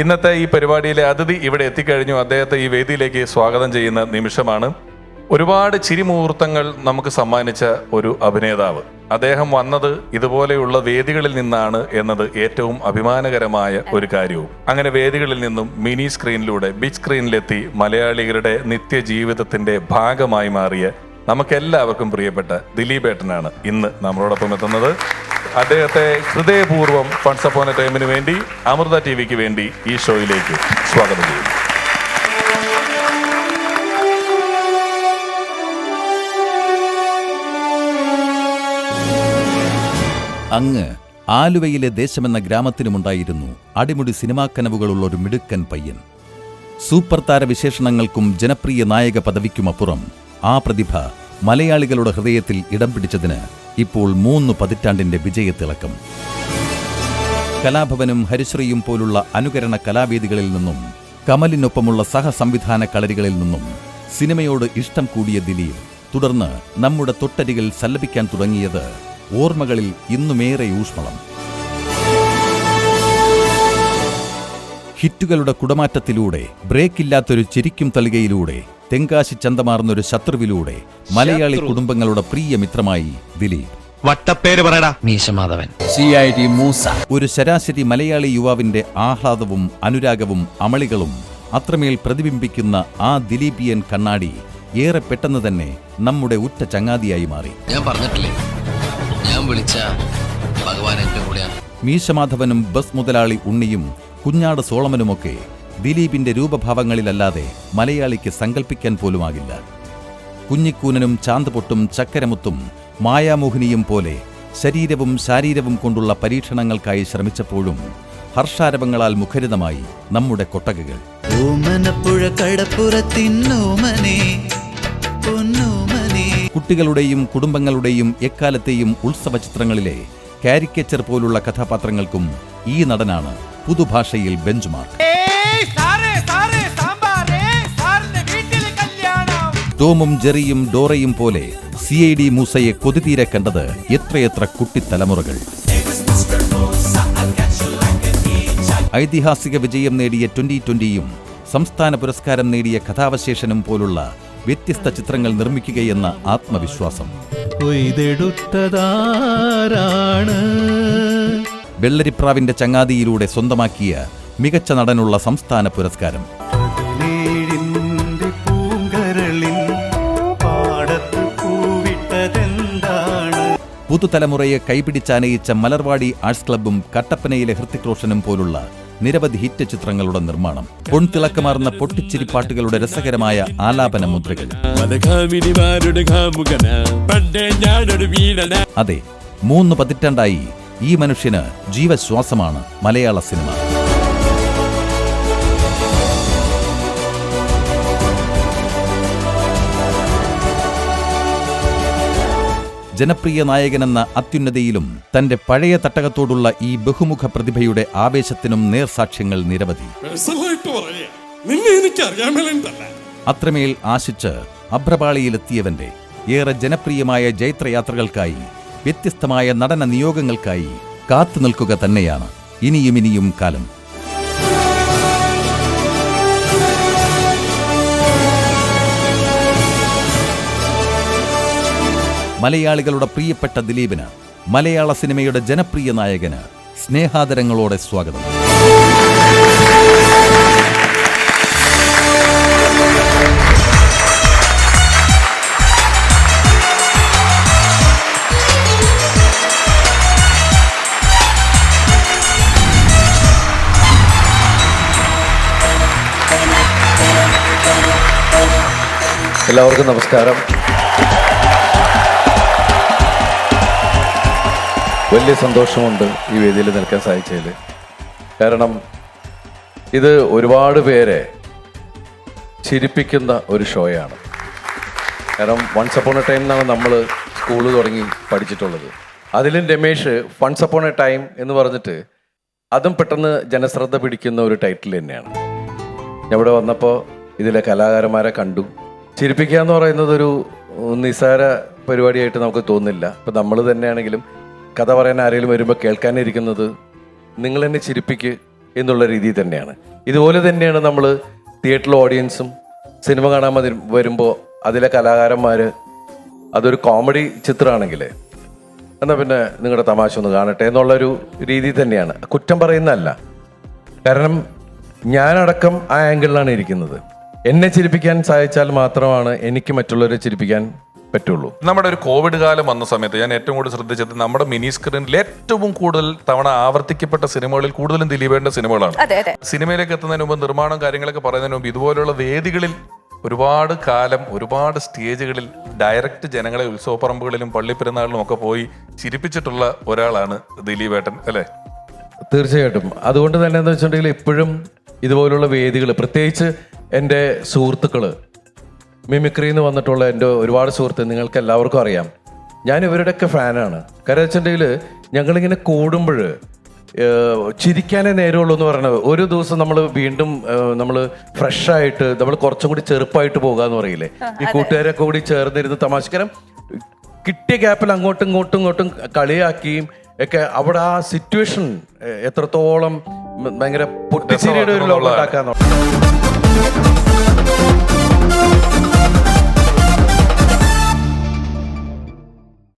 ഇന്നത്തെ ഈ പരിപാടിയിലെ അതിഥി ഇവിടെ എത്തിക്കഴിഞ്ഞു. അദ്ദേഹത്തെ ഈ വേദിയിലേക്ക് സ്വാഗതം ചെയ്യുന്ന നിമിഷമാണ്. ഒരുപാട് ചിരിമുഹൂർത്തങ്ങൾ നമുക്ക് സമ്മാനിച്ച ഒരു അഭിനേതാവ്. അദ്ദേഹം വന്നത് ഇതുപോലെയുള്ള വേദികളിൽ നിന്നാണ് എന്നത് ഏറ്റവും അഭിമാനകരമായ ഒരു കാര്യവും. അങ്ങനെ വേദികളിൽ നിന്നും മിനി സ്ക്രീനിലൂടെ ബിഗ് സ്ക്രീനിലെത്തി മലയാളികളുടെ നിത്യജീവിതത്തിന്റെ ഭാഗമായി മാറിയ നമുക്കെല്ലാവർക്കും പ്രിയപ്പെട്ട ദിലീപേട്ടനാണ് ഇന്ന് നമ്മളോടൊപ്പം എത്തുന്നത്. അദ്ദേഹത്തെ ഹൃദയപൂർവം ഫണ്ട്സ് അപ്പോൺ ടൈമിന് വേണ്ടി അമൃത ടി വിക്ക് വേണ്ടി ഈ ഷോയിലേക്ക് സ്വാഗതം ചെയ്യുന്നു. അങ്ങ് ആലുവയിലെ ദേശമെന്ന ഗ്രാമത്തിനുമുണ്ടായിരുന്നു അടിമുടി സിനിമാ കനവുകളുള്ള ഒരു മിടുക്കൻ പയ്യൻ. സൂപ്പർ താര വിശേഷണങ്ങൾക്കും ജനപ്രിയ നായക പദവിക്കുമപ്പുറം ആ പ്രതിഭ മലയാളികളുടെ ഹൃദയത്തിൽ ഇടം പിടിച്ചതിന് ഇപ്പോൾ മൂന്ന് പതിറ്റാണ്ടിന്റെ വിജയത്തിളക്കം. കലാഭവനും ഹരിശ്രീയും പോലുള്ള അനുകരണ കലാവേദികളിൽ നിന്നും കമലിനൊപ്പമുള്ള സഹസംവിധാന കളരികളിൽ നിന്നും സിനിമയോട് ഇഷ്ടം കൂടിയ ദിലീപ് തുടർന്ന് നമ്മുടെ തൊട്ടരികൾ സല്ലപിക്കാൻ തുടങ്ങിയത് ഓർമ്മകളിൽ ഇന്നുമേറെ ഊഷ്മളം. ഹിറ്റുകളുടെ കുടമാറ്റത്തിലൂടെ ബ്രേക്കില്ലാത്തൊരു ചിരിക്കും തളികയിലൂടെ തെങ്കാശി ചന്തമാർന്നൊരു ശത്രുവിലൂടെ മലയാളി കുടുംബങ്ങളുടെ പ്രിയ മിത്രമായി ദിലീപ് വട്ടപ്പേര് പറയടാ. Meesamadhavan. C I D Moosa. ഒരു ശരാശരി മലയാളി യുവാവിന്റെ ആഹ്ലാദവും അനുരാഗവും അമളികളും അത്രമേൽ പ്രതിബിംബിക്കുന്ന ആ ദിലീപിയൻ കണ്ണാടി ഏറെ പെട്ടെന്ന് തന്നെ നമ്മുടെ ഉറ്റ ചങ്ങാതിയായി മാറി. ഞാൻ പറഞ്ഞിട്ടില്ലേ? ഞാൻ വിളിച്ച ഭഗവാൻ എന്റെ കൂടെയാണ്. മീശമാധവനും ബസ് മുതലാളി ഉണ്ണിയും കുഞ്ഞാട് സോളമനുമൊക്കെ ദിലീപിന്റെ രൂപഭാവങ്ങളിലല്ലാതെ മലയാളിക്ക് സങ്കല്പിക്കാൻ പോലുമാകില്ല. കുഞ്ഞിക്കൂനനും ചാന്തുപൊട്ടും ചക്കരമുത്തും മായാമോഹിനിയും പോലെ ശരീരവും ശാരീരവും കൊണ്ടുള്ള പരീക്ഷണങ്ങൾക്കായി ശ്രമിച്ചപ്പോഴും ഹർഷാരവങ്ങളാൽ മുഖരിതമായി നമ്മുടെ കൊട്ടകകൾ. ഓമനപ്പുഴ കടപ്പുറത്തിന്നോമനേ പൊന്നോമനെ. കുട്ടികളുടെയും കുടുംബങ്ങളുടെയും എക്കാലത്തെയും ഉത്സവ ചിത്രങ്ങളിലെ കാരിക്കേച്ചർ പോലുള്ള കഥാപാത്രങ്ങൾക്കും ഈ നടനാണ് പുതുഭാഷയിൽ ബെഞ്ച് മാർക്ക് ടോമും ജെറിയും ഡോറയും പോലെ സി ഐ ഡി മൂസയെ കൊതിതീരെ കണ്ടത് എത്രയെത്ര കുട്ടിത്തലമുറകൾ. ഐതിഹാസിക വിജയം നേടിയ ട്വന്റി ട്വന്റിയും സംസ്ഥാന പുരസ്കാരം നേടിയ കഥാവശേഷനും പോലുള്ള വ്യത്യസ്ത ചിത്രങ്ങൾ നിർമ്മിക്കുകയെന്ന ആത്മവിശ്വാസം. വെള്ളരിപ്രാവിന്റെ ചങ്ങാതിയിലൂടെ സ്വന്തമാക്കിയ മികച്ച നടനുള്ള സംസ്ഥാന പുരസ്കാരം. പുതുതലമുറയെ കൈപിടിച്ചാനയിച്ച മലർവാടി ആർട്സ് ക്ലബ്ബും കട്ടപ്പനയിലെ ഹൃത്തിക് റോഷനും പോലുള്ള നിരവധി ഹിറ്റ് ചിത്രങ്ങളുടെ നിർമ്മാണം. പൊൺതിളക്കമാർന്ന പൊട്ടിച്ചിരിപ്പാട്ടുകളുടെ രസകരമായ ആലാപന മുദ്രകൾ അതെ മൂന്ന് പതിറ്റാണ്ടായി ഈ മനുഷ്യന് ജീവശ്വാസമാണ് മലയാള സിനിമ. ജനപ്രിയ നായകനെന്ന അത്യുന്നതിയിലും തന്റെ പഴയ തട്ടകത്തോടുള്ള ഈ ബഹുമുഖ പ്രതിഭയുടെ ആവേശത്തിനും നേർസാക്ഷ്യങ്ങൾ നിരവധി. അത്രമേൽ ആശിച്ച് അഭ്രപാളിയിലെത്തിയവന്റെ ഏറെ ജനപ്രിയമായ ജൈത്രയാത്രകൾക്കായി വ്യത്യസ്തമായ നടന നിയോഗങ്ങൾക്കായി കാത്തു നിൽക്കുക തന്നെയാണ് ഇനിയും ഇനിയും കാലം. മലയാളികളുടെ പ്രിയപ്പെട്ട ദിലീപിന് മലയാള സിനിമയുടെ ജനപ്രിയ നായകന് സ്നേഹാദരങ്ങളോടെ സ്വാഗതം. എല്ലാവർക്കും നമസ്കാരം. വലിയ സന്തോഷമുണ്ട് ഈ വേദിയിൽ നിൽക്കാൻ സാധിച്ചതിൽ കാരണം ഇത് ഒരുപാട് പേരെ ചിരിപ്പിക്കുന്ന ഒരു ഷോയാണ്. കാരണം വൺസ് അപ്പോൺ എ ടൈം എന്നാണ് നമ്മൾ സ്കൂൾ തുടങ്ങി പഠിച്ചിട്ടുള്ളത്. അതിലും Ramesh once upon a time എന്ന് പറഞ്ഞിട്ട് അതും പെട്ടെന്ന് ജനശ്രദ്ധ പിടിക്കുന്ന ഒരു ടൈറ്റിൽ തന്നെയാണ്. ഇവിടെ വന്നപ്പോൾ ഇതിലെ കലാകാരന്മാരെ കണ്ടു. ചിരിപ്പിക്കുക എന്ന് പറയുന്നത് ഒരു നിസ്സാര പരിപാടിയായിട്ട് നമുക്ക് തോന്നില്ല. ഇപ്പം നമ്മൾ തന്നെയാണെങ്കിലും കഥ പറയാൻ ആരെങ്കിലും വരുമ്പോൾ കേൾക്കാനിരിക്കുന്നത് നിങ്ങൾ എന്നെ ചിരിപ്പിക്ക് എന്നുള്ള രീതിയിൽ തന്നെയാണ്. ഇതുപോലെ തന്നെയാണ് നമ്മൾ തിയേറ്ററിൽ ഓഡിയൻസും സിനിമ കാണാൻ മതി വരുമ്പോൾ അതിലെ കലാകാരന്മാർ അതൊരു കോമഡി ചിത്രമാണെങ്കിൽ എന്നാൽ പിന്നെ നിങ്ങളുടെ തമാശ ഒന്ന് കാണട്ടെ എന്നുള്ളൊരു രീതി തന്നെയാണ്. കുറ്റം പറയുന്നതല്ല. കാരണം ഞാനടക്കം ആ ആംഗിളിലാണ് ഇരിക്കുന്നത്. എന്നെ ചിരിപ്പിക്കാൻ സാധിച്ചാൽ മാത്രമാണ് എനിക്ക് മറ്റുള്ളവരെ ചിരിപ്പിക്കാൻ പറ്റുള്ളൂ. നമ്മുടെ ഒരു കോവിഡ് കാലം വന്ന സമയത്ത് ഞാൻ ഏറ്റവും കൂടുതൽ ശ്രദ്ധിച്ചത് നമ്മുടെ മിനി സ്ക്രീനിൽ ഏറ്റവും കൂടുതൽ തവണ ആവർത്തിക്കപ്പെട്ട സിനിമകളിൽ കൂടുതലും ദിലീപേണ്ട സിനിമകളാണ്. സിനിമയിലേക്ക് എത്തുന്നതിന് മുമ്പ് നിർമ്മാണം കാര്യങ്ങളൊക്കെ പറയുന്നതിന് മുമ്പ് ഇതുപോലുള്ള വേദികളിൽ ഒരുപാട് കാലം ഒരുപാട് സ്റ്റേജുകളിൽ ഡയറക്റ്റ് ജനങ്ങളെ ഉത്സവപ്പറമ്പുകളിലും പള്ളിപ്പെരുന്നാളിലും ഒക്കെ പോയി ചിരിപ്പിച്ചിട്ടുള്ള ഒരാളാണ് ദിലീപേട്ടൻ അല്ലേ? തീർച്ചയായിട്ടും. അതുകൊണ്ട് തന്നെ എന്താ വെച്ചിട്ടുണ്ടെങ്കിൽ ഇപ്പോഴും ഇതുപോലുള്ള വേദികൾ പ്രത്യേകിച്ച് എന്റെ സുഹൃത്തുക്കൾ മിമിക്രി എന്ന് വന്നിട്ടുള്ള എന്റെ ഒരുപാട് സുഹൃത്ത് നിങ്ങൾക്ക് എല്ലാവർക്കും അറിയാം. ഞാൻ ഇവരുടെയൊക്കെ ഫാനാണ്. കാരണം വെച്ചിട്ടുണ്ടെങ്കിൽ ഞങ്ങളിങ്ങനെ കൂടുമ്പോൾ ചിരിക്കാനേ നേരമുള്ളൂ എന്ന് പറയുന്നത് ഒരു ദിവസം നമ്മൾ വീണ്ടും നമ്മൾ ഫ്രഷ് ആയിട്ട് നമ്മൾ കുറച്ചും കൂടി ചെറുപ്പമായിട്ട് എന്ന് പറയില്ലേ? ഈ കൂട്ടുകാരൊക്കെ കൂടി ചേർന്നിരുന്ന് തമാശക്കരം കിട്ടിയ ഗ്യാപ്പിൽ അങ്ങോട്ടും ഇങ്ങോട്ടും ഇങ്ങോട്ടും കളിയാക്കിയും ഒക്കെ അവിടെ ആ സിറ്റുവേഷൻ എത്രത്തോളം ഭയങ്കര പൊട്ടിച്ചിരിയുടെ ഒരു ലോകം ഉണ്ടാക്കാന്നുള്ളത്